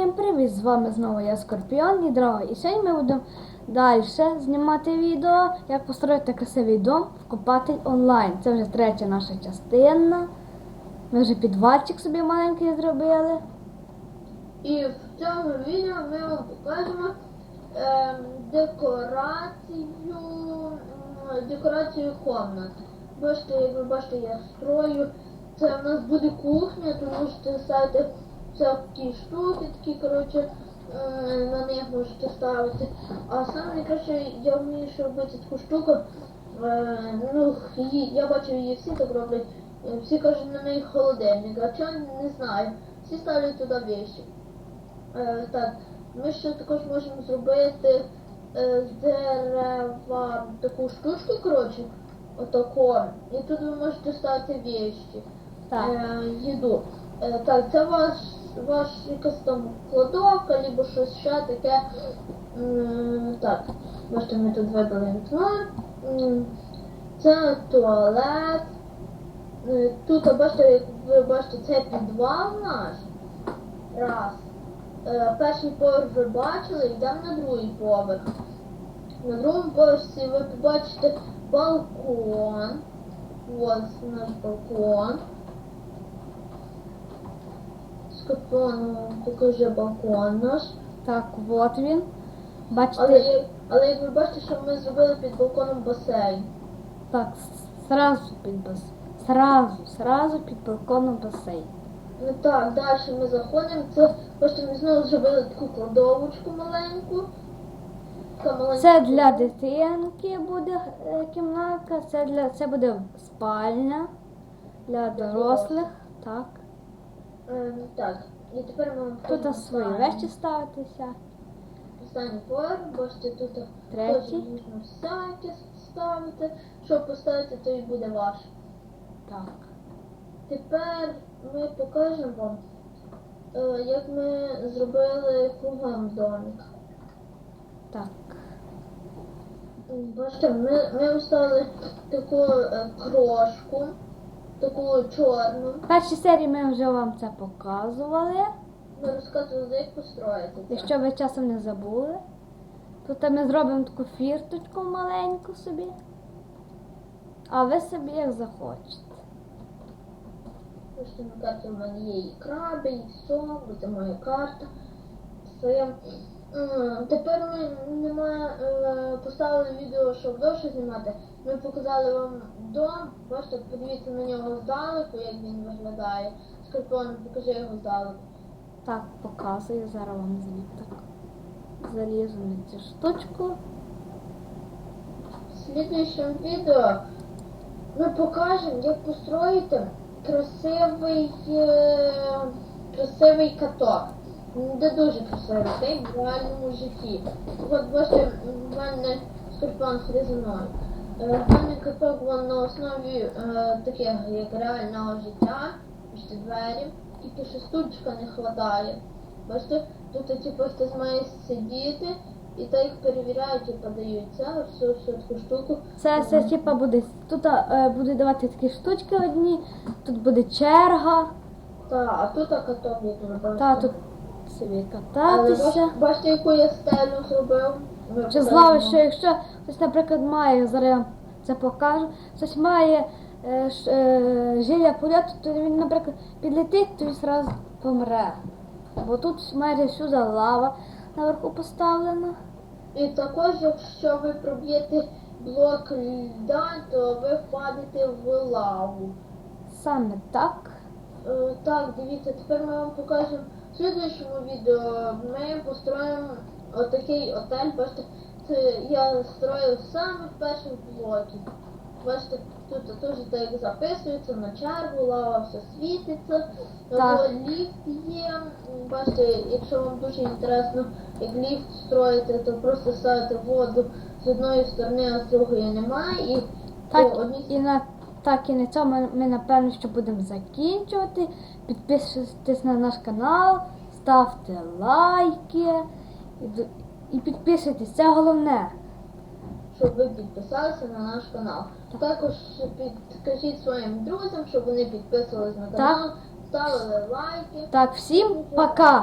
Всім привіт! З вами знову я Скорпіон і Дрога. І сьогодні ми будемо далі знімати відео, як построїти красивий дом в Копатель онлайн. Це вже третя наша частина. Ми вже підвальчик собі маленький зробили. І в цьому відео ми вам покажемо ем, декорацію, декорацію комнат. Бачите, як ви бачите, я строю. Це в нас буде кухня, тут можете ставити всякі штуки, такі, коротше, е, на них можете ставити. А саме найкраще я вмію ще робити таку штуку. Е, ну, її, я бачу її всі так роблять. Е, Всі кажуть на неї холодильник, а чого не знаю. Всі ставлять туди вещі. Так, ми ще також можемо зробити з дерева таку штучку, коротше, отако. І тут ви можете ставити вещі, Так. їду. Е, так, це ваш, ваш якась там кладовка, або щось ще таке. Так, бачите, ми тут вибили вікно. Це туалет. Е, Тут, бачите, як ви бачите, це підвал наш. Раз. Е, перший поверх ви бачили, йдемо на другий поверх. На другому поверсі ви побачите балкон. Ось наш балкон. Покажи балкон наш. Так, от він. Але, Бачите, як- але як ви бачите, що ми зробили під балконом басейн. так, с- сразу під бас. Сразу, сразу під балконом басейн. Ну так, далі ми заходимо. Це бачите, ми знову зробили таку кладовочку маленьку. Така маленька Це для дитинки буде е, кімнатка, це для це буде спальня для дорослих. Так. Е, так, і тепер ми Тут свої речі ставитися. Останній поверх, бачите, тут теж Третій. можна всяке ставити. Що поставити, то і буде ваше. Так. Тепер ми покажемо вам, е, як ми зробили кругом домик. Так. Бачите, ми, ми вставили таку е, крошку, таку чорну. В першій серії ми вже вам це показували. Ми розказували, як построїти. Якщо ви часом не забули, тут ми зробимо таку фірточку маленьку собі. А ви собі як захочете. Бачите, на карті в мене є і краби, і все, бо це моя карта. Своя. Тепер ми нема, е, поставили відео, щоб довше знімати. Ми показали вам дом. Бачите, подивіться на нього здалеку, як він виглядає. Скорпіон, покажи його здалеку. Так, показую, зараз вам звідти залізу на цю штучку. В слідуючому відео ми покажемо, як построїти красивий, е, красивий каток. Де дуже красивий, так, в реальному житті. От бачите, в мене ходи за мною. Е, каток вон на основі е, таких, як реального життя. Бачите, двері. Тільки що стульчика не хватає. Бачите, тут типу, хтось має сидіти. І так їх перевіряють і подають це, всю, всю таку штуку. Це все типа буде. Тут е, будуть давати такі штучки одні, тут буде черга, Та, а тут каток, як бачите. та тут собі кататися. бачите, яку я стелю зробив? Чи злава, що якщо хтось, наприклад, має, зараз я це покажу, хтось має е, ш- е, жилля польоту, то він, наприклад, підлетить, то він одразу помре. Бо тут майже всюди лава наверху поставлена. І також, якщо ви проб'єте блок льда, то ви впадете в лаву. Саме так. Е, так, дивіться, тепер ми вам покажемо в слідуючому відео. Ми построїмо отакий отель. Бачите, це я строїв саме в першому блокі. Бачите, тут теж так записується на лава все світиться. Так. Ліфт є. Бачите, якщо вам дуже інтересно, як ліфт строїти, то просто ставите воду з одної сторони, а з другої немає. І Так, по одній і на так і на цьому ми, напевно що будемо закінчувати. Підписуйтесь на наш канал, ставте лайки і, підписуйтесь, це головне. щоб ви підписалися на наш канал. Також підкажіть своїм друзям, щоб вони підписувались на канал, ставили лайки. Так, всім пока!